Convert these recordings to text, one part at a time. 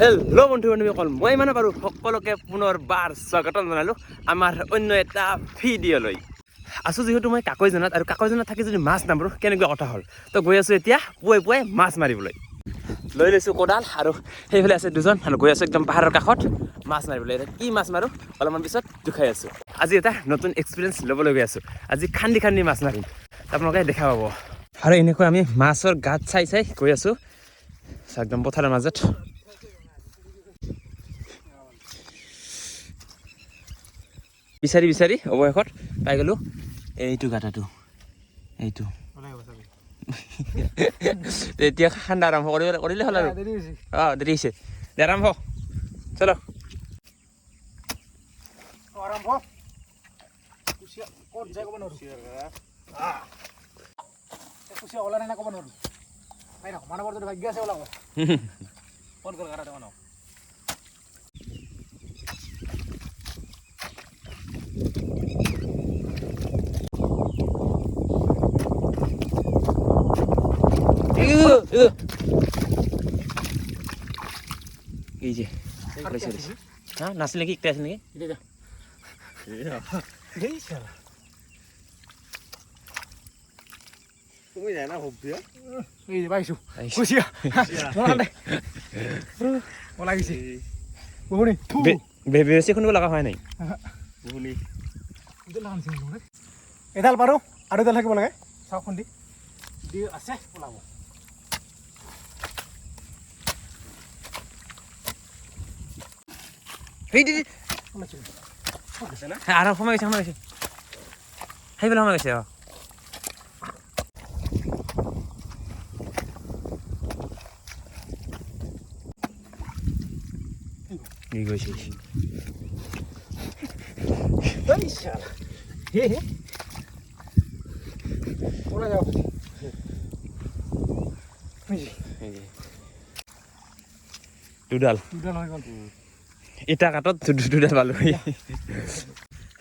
Hello' বন্ধু বান্ধৱীসকল মই মানে বাৰু সকলোকে পুনৰবাৰ স্বাগতম জনালোঁ আমাৰ অন্য এটা ভিডিঅ'লৈ। আছোঁ যিহেতু মই কাকৈজনাত আৰু কাকৈজনাত থাকি যদি মাছ নামাৰোঁ কেনেকুৱা কথা হ'ল? তো গৈ আছোঁ এতিয়া পুৱাই পুৱাই মাছ মাৰিবলৈ। লৈ লৈছোঁ কোদাল আৰু সেইফালে আছে দুজন আৰু গৈ আছোঁ একদম পাহাৰৰ কাষত মাছ মাৰিবলৈ। এতিয়া কি মাছ মাৰোঁ? অলপমান পিছত জোখাই আছোঁ। আজি এটা নতুন এক্সপিৰিয়েঞ্চ ল'বলৈ গৈ আছোঁ। আজি খান্দি খান্দি মাছ মাৰিম। আপোনালোকে দেখা পাব। আৰু এনেকৈ আমি মাছৰ গাঁত চাই চাই গৈ আছোঁ। একদম পথাৰৰ মাজত। বিচাৰি বিচাৰি অৱশেষত পাই গ'লোঁ। এইটো গাঁতাটো এইটো। এতিয়া খান্দা আৰম্ভ কৰিব কৰিলে হ'ল আৰু। অঁ দেৰি হৈছে। দে আৰম্ভ। চলো। আৰম্ভ। কুচিয়া ক'ত যায় ক'ব নোৱাৰোঁ। কুচিয়া ওলাই নাই ক'ব নোৱাৰোঁ? পাই থাকক মানুহৰ যদি ভাগ্য আছে ওলাব। ফোন কৰ এই যে একটা নেকি তুমি জানা কুচিয়া ওলাই গৈছে বহুনি বেছি শুনিব লগা হোৱা নাই বহুনি এডাল পাৰোঁ আৰু এডাল থাকিব লাগে চাওক খুন্দি দি আছে ওলাব সেই ওলাইছিল আৰু সোমাই গৈছে সোমাই গৈছে। সেইফালে সোমাই গৈছে অঁ ই গৈছে হে হে। ওলাই দুডাল। দুডাল হৈ গ'ল। ইটা কাঠত দুডাল পালোঁ।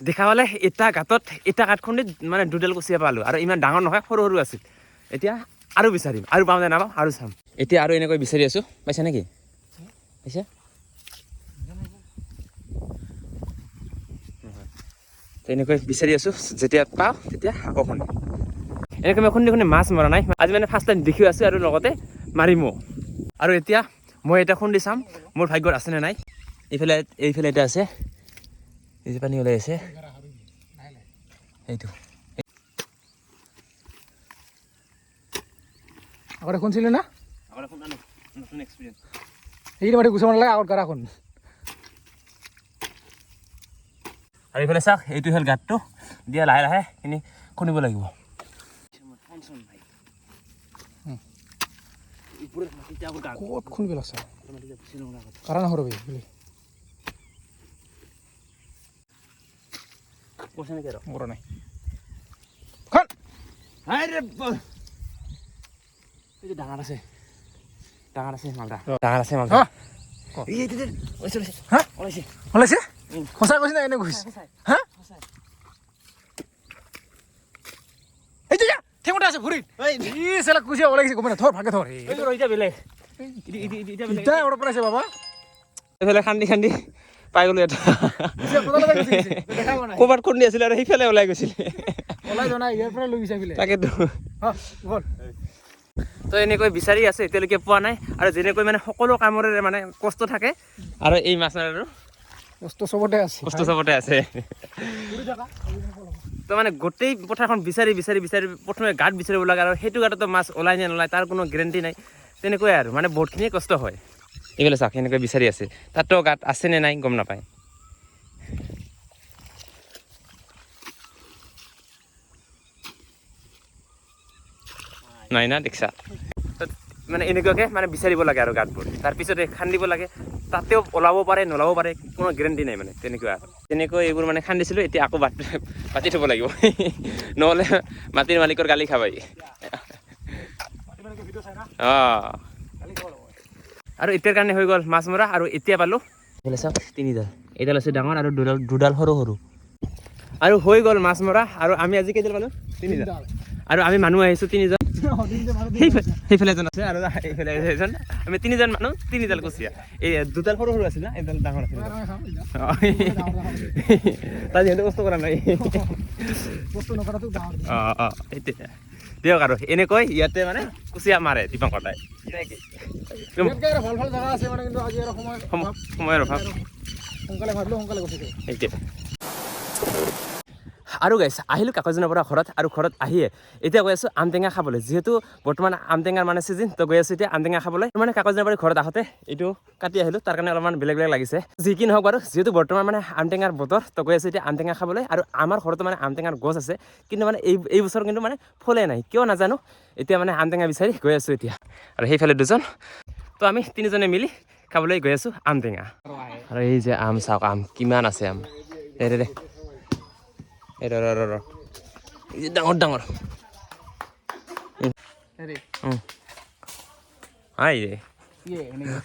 দেখা পালে ইটা গাঁতত ইটা কাঠ খুন্দি মানে দুডাল কুচিয়া পালোঁ। আৰু ইমান ডাঙৰ নহয়, সৰু সৰু আছিল। এতিয়া আৰু বিচাৰিম। আৰু পাওঁ নে নাপাওঁ, আৰু চাম। এতিয়া আৰু এনেকৈ বিচাৰি আছোঁ। পাইছা নেকি? পাইছা? তেনেকৈ বিচাৰি আছোঁ। যেতিয়া পাওঁ, তেতিয়া আকৌ খুন্দিম। এনেকৈ মই খুন্দি খুন্দি মাছ মৰা নাই। আজি মানে ফাৰ্ষ্ট টাইম দেখিও আছোঁ আৰু লগতে মাৰিমো। আৰু এতিয়া মই এটা খুন্দি চাম। মোৰ ভাগ্যত আছেনে নাই? এইফালে এইফালে এটা আছে। এই যে পানী ওলাই আছে। এইটো। আগতে শুনছিলি না? নতুন এক্সপিৰিয়েঞ্চ সেইখিনি মাটি গুচাব নালাগে আগত গাড়া আৰু এইফালে চাওক এইটো হ'ল গাঁতটো। দিয়া লাহে লাহে এইখিনি খুন্দিব লাগিব। ক'ত খুন্দিব লাগছে? কাৰণ সৰবি বুলি। নাই খন ডাঙৰ আছে মালদা এই এইটো যে, ওলাইছে ওলাইছে হা ওলাইছে ওলাইছে সঁচাই কৈছে না এনে কৈছে হা এই যে ঠেঙতে আছে ভৰিত ই চালা কুচিয়া ওলাইছে গম ভাগে এতিয়া বেলেগ এতিয়া ওপৰত বাবা এইফালে খান্দি খান্দি পাই এটা। ক'ৰবাত খুন্দি আছিলে আৰু সেইফালে ওলাই গৈছিলে। ওলাই যোৱা ইয়াৰ পৰা লৈ গৈছে তাকেতো। তো এনেকৈ বিচাৰি আছে এতিয়ালৈকে পোৱা নাই। আৰু যেনেকৈ মানে সকলো কামৰে মানে কষ্ট থাকে। আৰু এই মাছ মাৰাৰো বস্তু চবতে আছে। কষ্ট চবতে আছে। তো মানে গোটেই পথাৰখন বিচাৰি বিচাৰি বিচাৰি প্ৰথমে গাঁত বিচাৰিব লাগে আৰু সেইটো গাঁততো মাছ ওলাই নে নোলায় তাৰ কোনো গেৰেণ্টি নাই। তেনেকুৱাই আৰু মানে বহুতখিনিয়ে কষ্ট হয়। এইফালে চাওক এনেকৈ বিচাৰি আছে। তাতো গাঁত আছে নে নাই গম নাপায়। নাই না দেখছা? মানে এনেকুৱাকৈ মানে বিচাৰিব লাগে আৰু গাঁতবোৰ। তাৰপিছতে খান্দিব লাগে। তাতেও ওলাব পাৰে নোলাব পাৰে কোনো গেৰেণ্টি নাই মানে তেনেকুৱা। তেনেকৈ এইবোৰ মানে খান্দিছিলোঁ এতিয়া আকৌ বাট পাতি থ'ব লাগিব। নহ'লে মাটিৰ মালিকৰ গালি খাবাই। অঁ। আৰু এতিয়াৰ কাৰণে হৈ গ'ল মাছ মৰা আৰু এতিয়া পালোঁ। চাওক। তিনিডাল। এইডাল আছে ডাঙৰ আৰু দুডাল দুডাল সৰু সৰু। আৰু হৈ গ'ল মাছ মৰা আৰু আমি আজি কেইডাল পালোঁ? তিনিডাল। আৰু আমি মানুহ আহিছোঁ তিনিজন। সেইফালে এজন আছে আৰু এইফালে এজন। আমি তিনিজন মানুহ তিনিডাল কুচিয়া। এই দুডাল সৰু সৰু আছিল না এডাল ডাঙৰ আছিল। অ, তাই যিহেতু কষ্ট কৰা নাই। অ অ দিয়ক আৰু এনেকৈ ইয়াতে মানে কুচিয়া মাৰে দীপংকৰ দাই ইয়াতকে আৰু গাইছ আহিলোঁ কাকজনৰ পৰা ঘৰত আৰু ঘৰত আহিয়ে। এতিয়া গৈ আছোঁ আম টেঙা খাবলৈ। যিহেতু বৰ্তমান আম টেঙাৰ মানে ছিজন তো গৈ আছোঁ এতিয়া আম টেঙা খাবলৈ। মানে কাকজনৰ পৰা ঘৰত আহোঁতে এইটো কাটি আহিলোঁ, তাৰ কাৰণে অলপমান বেলেগ বেলেগ লাগিছে। যি কি নহওক বাৰু, যিহেতু বৰ্তমান মানে আম টেঙাৰ বতৰ, তো গৈ আছোঁ এতিয়া আম টেঙা খাবলৈ। আৰু আমাৰ ঘৰতো মানে আম টেঙাৰ গছ আছে, কিন্তু মানে এই এই বছৰ কিন্তু মানে ফলে নাই। কিয় নাজানো? এতিয়া মানে আম টেঙা বিচাৰি গৈ আছোঁ এতিয়া। আৰু সেইফালে দুজন। তো আমি তিনিজনে মিলি খাবলৈ গৈ আছোঁ আম টেঙা আৰু এই যে আম, চাওক, আম, কিমান আছে আম। দে দে। এই ৰ ৰ ৰ ৰ এই যে ডাঙৰ ডাঙৰ হেৰি উম। আই ৰে ইয়ে এনেকে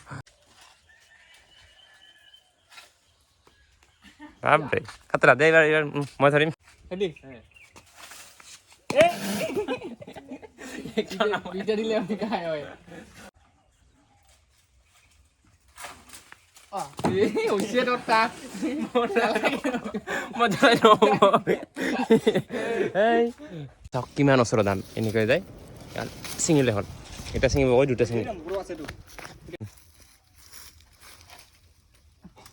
বাপৰে খাতৰা দে এইবাৰ এইবাৰ উম, মই ধৰিম হেৰি দুইটা দিলে আমি খাই হয় অ এই হৈছে দটা মই ধৰাই নহ'ব এই চাওক কিমান ওচৰত দাম এনেকৈ যায় ছিঙিলে হ'ল এটা ছিঙিব কৈ দুটা ছিঙিব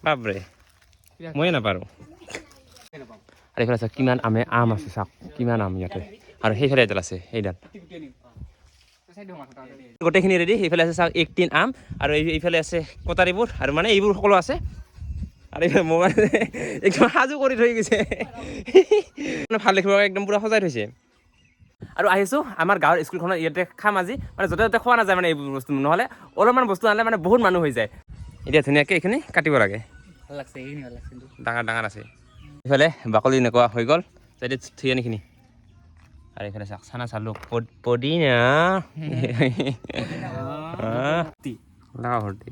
বাপৰে ময়ে নাপাৰোঁ আৰু এইফালে চাওক কিমান আমে আম আছে চাওক কিমান আম ইয়াতে আৰু সেইফালে এডাল আছে সেইডাল গোটেইখিনি ৰেডি সেইফালে আছে চাওক একটিন আম আৰু এইফালে আছে কটাৰীবোৰ আৰু মানে এইবোৰ সকলো আছে। আৰু এইফালে মোৰ মানে একদম সাজু কৰি থৈ গৈছে। মানে ভালো দেখিব একদম পূৰা সজাই থৈছে। আৰু আহিছোঁ আমাৰ গাঁৱৰ স্কুলখনত ইয়াতে খাম আজি। মানে য'তে ত'তে খোৱা নাযায় মানে এইবোৰ বস্তু নহ'লে অলপমান বস্তু আনিলে মানে বহুত মানুহ হৈ যায়। এতিয়া ধুনীয়াকৈ এইখিনি কাটিব লাগে। ডাঙৰ ডাঙৰ আছে। ইফালে বাকলি এনেকুৱা হৈ গ'ল যাতে থৈ আনিখিনি। আৰু এইফালে চাওক চানা চালোঁ পদ- পদিনা আহ, লাগা ভৰ্তি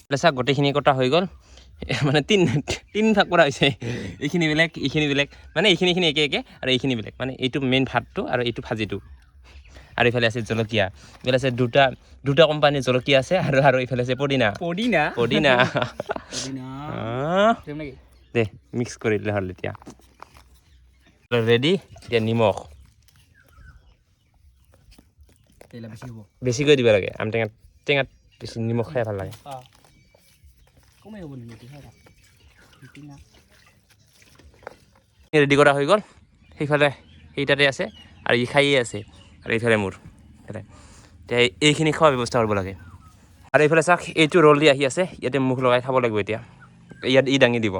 এইফালে চাওক গোটেইখিনি কটা হৈ গ'ল মানে তিন তিন ভাগ কৰা হৈছে। এইখিনি বেলেগ এইখিনি বেলেগ। মানে এইখিনি এইখিনি একে একে আৰু এইখিনি বেলেগ। মানে এইটো মেইন ভাতটো আৰু এইটো ভাজিটো। আৰু এইফালে আছে জলকীয়া। এইফালে আছে দুটা দুটা কোম্পানীৰ জলকীয়া আছে আৰু আৰু এইফালে আছে পদিনা। পদিনা? পদিনা। দে মিক্স কৰি দিলে হ'ল এতিয়া। ৰেডি এতিয়া নিমখ। বেছিকৈ দিব লাগে। আম টেঙাত টেঙাত বেছি নিমখ খাই ভালো লাগে কমেই হ'ব নেকি পদিনা ৰেডি কৰা হৈ গ'ল। সেইফালে সেইটাতে আছে আৰু ই খাইয়ে আছে। আৰু এইফালে মোৰ। এতিয়া এইখিনি খোৱাৰ ব্যৱস্থা কৰিব লাগে। আৰু এইফালে চাওক এইটো ৰল দি আহি আছে। ইয়াতে মুখ লগাই খাব লাগিব এতিয়া। ইয়াত ই দাঙি দিব।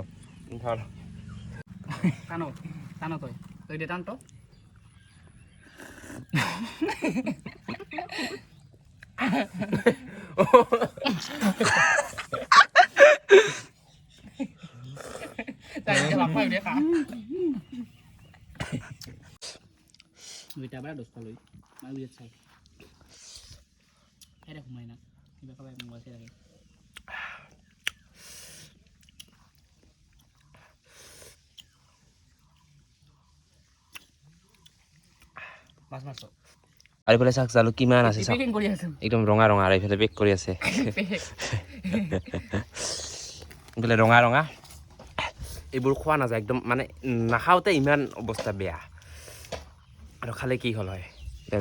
ধৰ টানো টানো তই তই দে টান তো দুইটা বাৰ দহটা লৈ মই বিৰাট চাই খাই দে সোমাই না কিবা খাবাই মোবাইল চাই থাকে মাছ মাছ আৰু এইফালে চাওক জালুক কিমান আছে চাওক পেকিং কৰি আছো একদম ৰঙা ৰঙা আৰু এইফালে পেক কৰি আছে এইফালে ৰঙা ৰঙা এইবোৰ খোৱা নাযায়, একদম মানে নাখাওঁতে ইমান অৱস্থা বেয়া। আৰু খালে কি হ'ল হয়?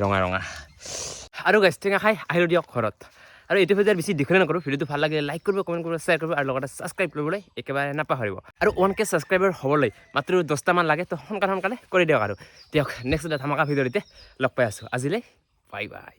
ৰঙা ৰঙা। আৰু গাছ টেঙা খাই আহিলোঁ দিয়ক ঘৰত। আৰু এইটো ভিডিঅ' বেছি দীঘলে নকৰোঁ ভিডিঅ'টো ভালো লাগিলে লাইক কৰিব কমেণ্ট কৰিব শ্বেয়াৰ কৰিব, আৰু লগতে ছাবস্ক্ৰাইব কৰিবলৈ একেবাৰে নাপাহৰিব। আৰু ওৱান কে ছাবস্ক্ৰাইবাৰ হ'বলৈ মাত্ৰ দহটামান লাগে, তো সোনকালে সোনকালে কৰি দিয়ক আৰু। দিয়ক নেক্সট এটা ধামাকা ভিডিঅ'তে লগ পাই আছোঁ। আজিলৈ বাই বাই